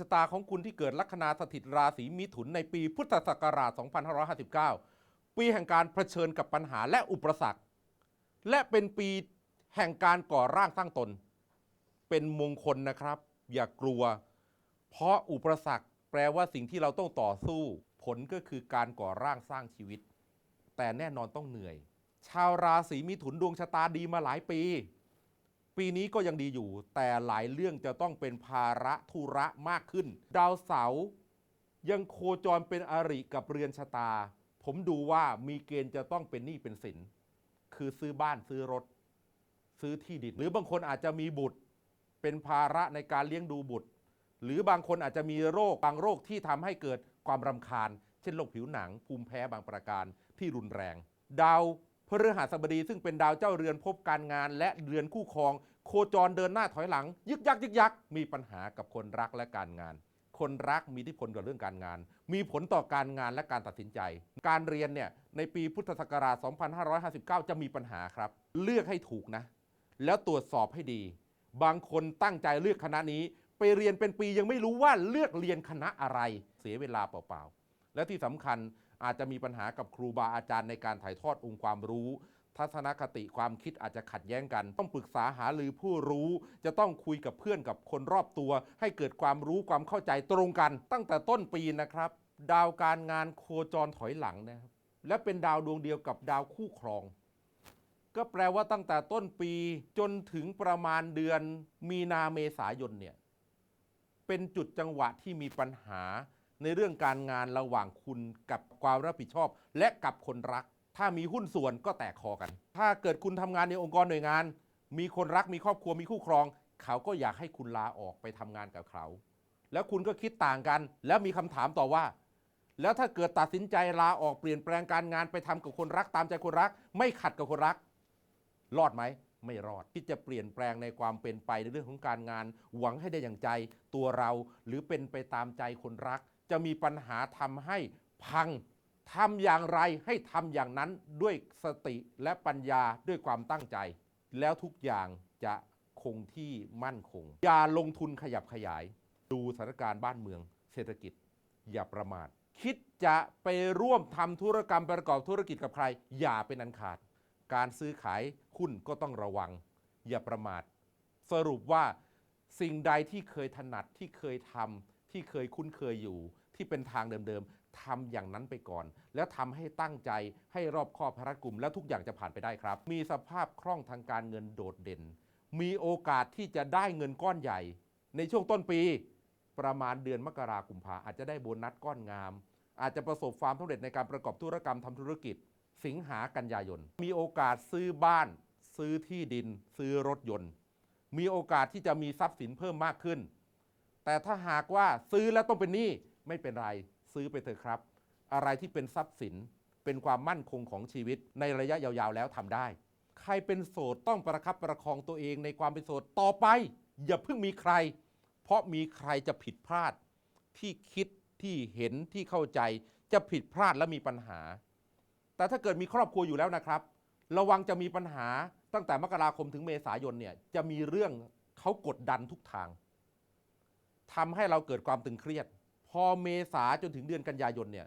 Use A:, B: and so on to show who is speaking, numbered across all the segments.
A: ชะตาของคุณที่เกิดลัคนาสถิตราศีมิถุนในปีพุทธศักราช 2559 ปีแห่งการเผชิญกับปัญหาและอุปสรรค และเป็นปีแห่งการก่อร่างสร้างตน เป็นมงคลนะครับ อย่ากลัว เพราะอุปสรรคแปลว่าสิ่งที่เราต้องต่อสู้ ผลก็คือการก่อร่างสร้างชีวิต แต่แน่นอนต้องเหนื่อย ชาวราศีมิถุนดวงชะตาดีมาหลายปี ปีนี้ก็ยังดีอยู่ แต่หลายเรื่องจะต้องเป็นภาระธุระมากขึ้น ดาวเสาร์ยังโคจรเป็นอริกับเรือนชะตา ผมดูว่ามีเกณฑ์จะต้องเป็นหนี้เป็นสิน คือซื้อบ้านซื้อรถ ซื้อที่ดิน หรือบางคนอาจจะมีบุตร เป็นภาระในการเลี้ยงดูบุตร หรือบางคนอาจจะมีโรคบางโรคที่ทำให้เกิดความรำคาญ เช่นโรคผิวหนังภูมิแพ้บางประการที่รุนแรง ดาว ฤหัสบดีซึ่งเป็นดาวเจ้าเรือนพบการงาน และเรือนคู่ครอง โคจรเดินหน้าถอยหลัง ยึกยักยึกยักมีปัญหากับคนรักและการงาน คนรักมีอิทธิพลกับเรื่องการงาน มีผลต่อการงานและการตัดสินใจ การเรียนเนี่ยในปีพุทธศักราช 2559 จะมีปัญหาครับ เลือกให้ถูกนะ แล้วตรวจสอบให้ดี บางคนตั้งใจเลือกคณะนี้ ไปเรียนเป็นปียังไม่รู้ว่าเลือกเรียนคณะอะไร เสียเวลาเปล่าๆและที่สำคัญ อาจจะมีปัญหากับครูบาอาจารย์ในการถ่ายทอดองค์ความรู้ ทัศนคติความคิดอาจจะขัดแย้งกัน ต้องปรึกษาหารือผู้รู้ จะต้องคุยกับเพื่อนกับคนรอบตัว ให้เกิดความรู้ความเข้าใจตรงกัน ตั้งแต่ต้นปีนะครับ ดาวการงานโคจรถอยหลังนะครับและเป็นดาวดวงเดียวกับดาวคู่ครอง ก็แปลว่าตั้งแต่ต้นปีจนถึงประมาณเดือนมีนาเมษายนเนี่ยเป็นจุดจังหวะที่มีปัญหา ในเรื่องการงานระหว่างคุณกับความรับผิดชอบ และกับคนรัก ถ้ามีหุ้นส่วนก็แตกคอกัน ถ้าเกิดคุณทำงานในองค์กรหน่วยงาน มีคนรักมีครอบครัวมีคู่ครอง เขาก็อยากให้คุณลาออกไปทำงานกับเขา แล้วคุณก็คิดต่างกัน แล้วมีคำถามต่อว่า แล้วถ้าเกิดตัดสินใจลาออกเปลี่ยนแปลงการงานไปทำกับคนรักตามใจคนรัก ไม่ขัดกับคนรัก รอดไหมไม่รอดที่จะเปลี่ยนแปลงในความเป็นไปในเรื่องของการงาน หวังให้ได้อย่างใจตัวเรา หรือเป็นไปตามใจคนรัก จะมีปัญหาทำให้พังทำอย่างไรให้ทำอย่างนั้นด้วยสติและปัญญาด้วยความตั้งใจ แล้วทุกอย่างจะคงที่มั่นคง อย่าลงทุนขยับขยาย ดูสถานการณ์บ้านเมือง เศรษฐกิจ อย่าประมาท คิดจะไปร่วมทำธุรกรรมประกอบธุรกิจกับใคร อย่าเป็นอันขาด การซื้อขายหุ้นก็ต้องระวัง อย่าประมาท สรุปว่าสิ่งใดที่เคยถนัดที่เคยทำ ที่เคยคุ้นเคยอยู่ ที่เป็นทางเดิมๆทำอย่างนั้นไปก่อน แล้วทำให้ตั้งใจให้รอบคอบพรัดกลุ่ม แล้วทุกอย่างจะผ่านไปได้ครับ มีสภาพคล่องทางการเงินโดดเด่น มีโอกาสที่จะได้เงินก้อนใหญ่ ในช่วงต้นปี ประมาณเดือนมกราคมกุมภาอาจจะได้โบนัสก้อนงาม อาจจะประสบความสำเร็จในการประกอบธุรกรรมทำธุรกิจ สิงหากันยายน มีโอกาสซื้อบ้าน ซื้อที่ดิน ซื้อรถยนต์ มีโอกาสที่จะมีทรัพย์สินเพิ่มมากขึ้น แต่ถ้าหากว่าซื้อแล้วต้องเป็นหนี้ไม่เป็นไร ซื้อไปเถอะครับ อะไรที่เป็นทรัพย์สินเป็นความมั่นคงของชีวิตในระยะยาวๆแล้วทำได้ ใครเป็นโสดต้องประคับประคองตัวเองในความเป็นโสดต่อไป อย่าเพิ่งมีใคร เพราะมีใครจะผิดพลาด ที่คิดที่เห็นที่เข้าใจจะผิดพลาดและมีปัญหา แต่ถ้าเกิดมีครอบครัวอยู่แล้วนะครับ ระวังจะมีปัญหาตั้งแต่มกราคมถึงเมษายนเนี่ยจะมีเรื่องเขากดดันทุกทาง ทำให้เราเกิดความตึงเครียด พอเมษาจนถึงเดือนกันยายนเนี่ย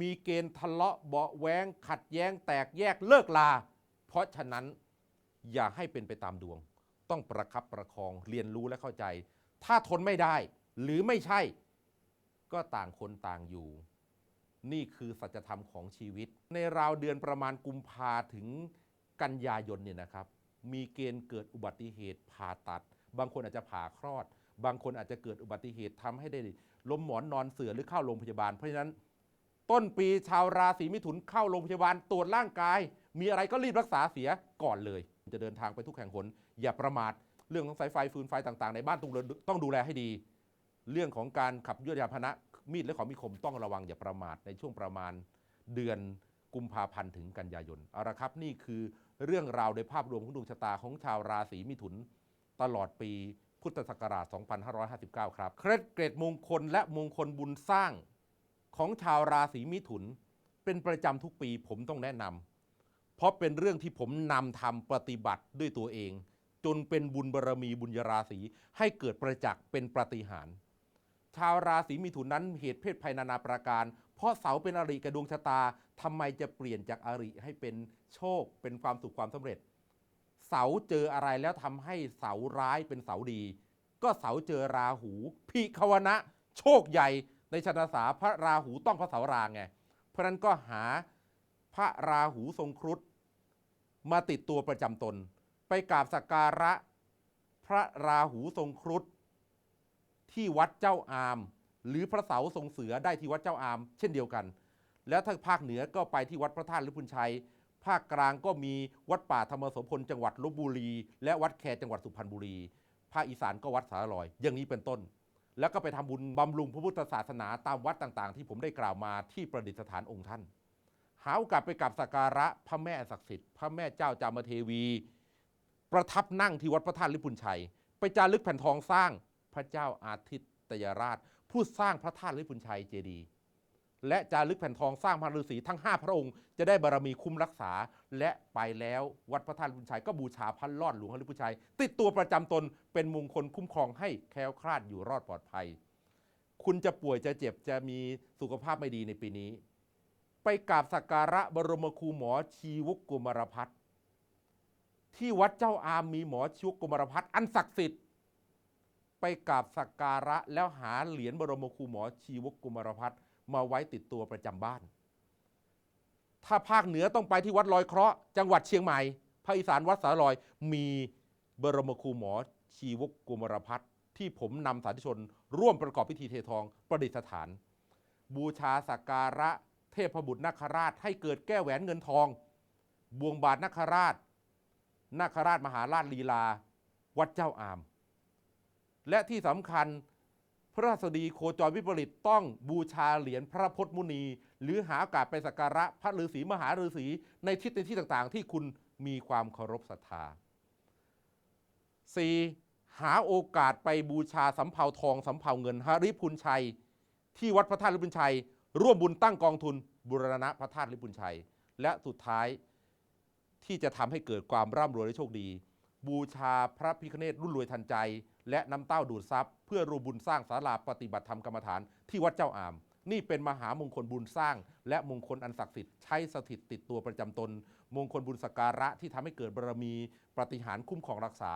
A: มีเกณฑ์ทะเลาะเบาแวงขัดแย้งแตกแยกเลิกลา เพราะฉะนั้นอย่าให้เป็นไปตามดวง ต้องประคับประคองเรียนรู้และเข้าใจ ถ้าทนไม่ได้ หรือไม่ใช่ ก็ต่างคนต่างอยู่ นี่คือสัจธรรมของชีวิต ในราวเดือนประมาณกุมภาถึงกันยายนเนี่ยนะครับ มีเกณฑ์เกิดอุบัติเหตุผ่าตัด บางคนอาจจะผ่าคลอด บางคนอาจจะเกิดอุบัติเหตุทำให้ได้ล้มหมอนนอนเสือหรือเข้าโรงพยาบาล เพราะฉะนั้นต้นปีชาวราศีมิถุนเข้าโรงพยาบาลตรวจร่างกาย มีอะไรก็รีบรักษาเสียก่อนเลย จะเดินทางไปทุกแห่งหนอย่าประมาทเรื่องของสายไฟฟืนไฟต่างๆ ในบ้านต้องต้องดูแลให้ดี เรื่องของการขับยวดยาพนะมีดและของมีคมต้องระวังอย่าประมาทในช่วงประมาณเดือนกุมภาพันธ์ถึงกันยายนเอาละครับนี่คือเรื่องราวในภาพรวมของดวงชะตาของชาวราศีมิถุน ตลอดปี พุทธศักราช 2559 ครับ เคล็ดเกรดมงคลและมงคลบุญสร้างของชาวราศีมิถุน เป็นประจำทุกปีผมต้องแนะนำเพราะเป็นเรื่องที่ผมนำทำปฏิบัติด้วยตัวเอง จนเป็นบุญบารรมีบุญยราศีให้เกิดประจักษ์เป็นปฏิหารชาวราศีมิถุนนั้นเหตุเพศภัยนานาประการ เพราะเสาเป็นอริกับดวงชะตาทำไมจะเปลี่ยนจากอริให้เป็นโชคเป็นความสุขความสำเร็จ เสาเจออะไรแล้วทำให้เสาร้ายเป็นเสาดี ก็เสาเจอราหูพิควนะ โชคใหญ่ในชนศาสตร์พระราหูต้องพระเสาราไง เพราะนั้นก็หาพระราหูทรงครุฑมาติดตัวประจำตน ไปกราบสักการะพระราหูทรงครุฑที่วัดเจ้าอาม หรือพระเสาทรงเสือได้ที่วัดเจ้าอาม เช่นเดียวกัน แล้วถ้าภาคเหนือก็ไปที่วัดพระธาตุลิพุนชัย ภาคกลางก็มีวัดป่าธรรมโสพลจังหวัดลบบุรี และวัดแคจังหวัดสุพรรณบุรี ภาคอีสานก็วัดสารลอย อย่างนี้เป็นต้น แล้วก็ไปทำบุญบำรุงพระพุทธศาสนาตามวัดต่างๆ ที่ผมได้กล่าวมาที่ประดิษฐานองค์ท่าน หาโอกาสไปกราบสักการะพระแม่ศักดิ์สิทธิ์พระแม่เจ้าจามเทวี ประทับนั่งที่วัดพระธาตุลิพุนชัย ไปจารึกแผ่นทองสร้างพระเจ้าอาทิตยราช ผู้สร้างพระธาตุลิพุนชัยเจดีย์ และจารึกแผ่นทองสร้างพระฤาษีทั้ง 5 พระองค์จะได้บารมีคุ้มรักษา และไปแล้ววัดพระธาตุลิพุนชัยก็บูชาพระลอดหลวงพระลิพุชัย ติดตัวประจำตนเป็นมงคลคุ้มครองให้แคล้วคลาดอยู่รอดปลอดภัย คุณจะป่วยจะเจ็บจะมีสุขภาพไม่ดีในปีนี้ ไปกราบสักการะบรมครูหมอชีวกกุมารพัฒที่วัดเจ้าอามมีหมอชีวกกุมารพัฒอันศักดิ์สิทธิ์ไปกราบสักการะแล้วหาเหรียญบรมครูหมอชีวกกุมารพัฒน์ มาไว้ติดตัวประจำบ้าน ถ้าภาคเหนือต้องไปที่วัดลอยเคราะห์จังหวัดเชียงใหม่ภาคอีสานวัดสาลอย มีบรมครูหมอชีวกกุมารพัฒน์ที่ผมนำสาธุชน ร่วมประกอบพิธีเททองประดิษฐาน บูชาสักการะเทพบุตรนาคราชให้เกิดแก้วแหวนเงินทอง บวงบาทนาคราชนาคราชมหาราชลีลา วัดเจ้าอาม และที่สำคัญ ระราษฎีโคจรวิปริตต้องบูชาเหรียญพระพจน์มุนี หรือหาโอกาสไปสักการะพระฤาษีมหาฤาษีในทิศในที่ต่างๆ ที่คุณมีความเคารพศรัทธา 4. หาโอกาสไปบูชาสำเภาทองสำเภาเงินหริพุนชัย ที่วัดพระธาตุลิพุนชัย ร่วมบุญตั้งกองทุนบุรณะพระธาตุลิพุนชัย และสุดท้ายที่จะทำให้เกิดความร่ำรวยและโชคดี บูชาพระพิคเนตรุ่นรวยทันใจ และน้ำเต้าดูดซับเพื่อรวมบุญสร้างศาลาปฏิบัติธรรมกรรมฐานที่วัดเจ้าอาม นี่เป็นมหามงคลบุญสร้าง และมงคลอันศักดิ์สิทธิ์ใช้สถิตติดตัวประจำตน มงคลบุญสกการะที่ทำให้เกิดบารมีปฏิหารย์คุ้มครองรักษา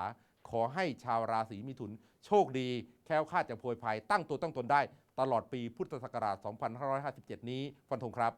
A: ขอให้ชาวราศีมิถุน โชคดี แคล้วคลาดจากโพยภัยตั้งตัวตั้งตนได้ ตลอดปีพุทธศักราช 2557 นี้ฟันธงครับ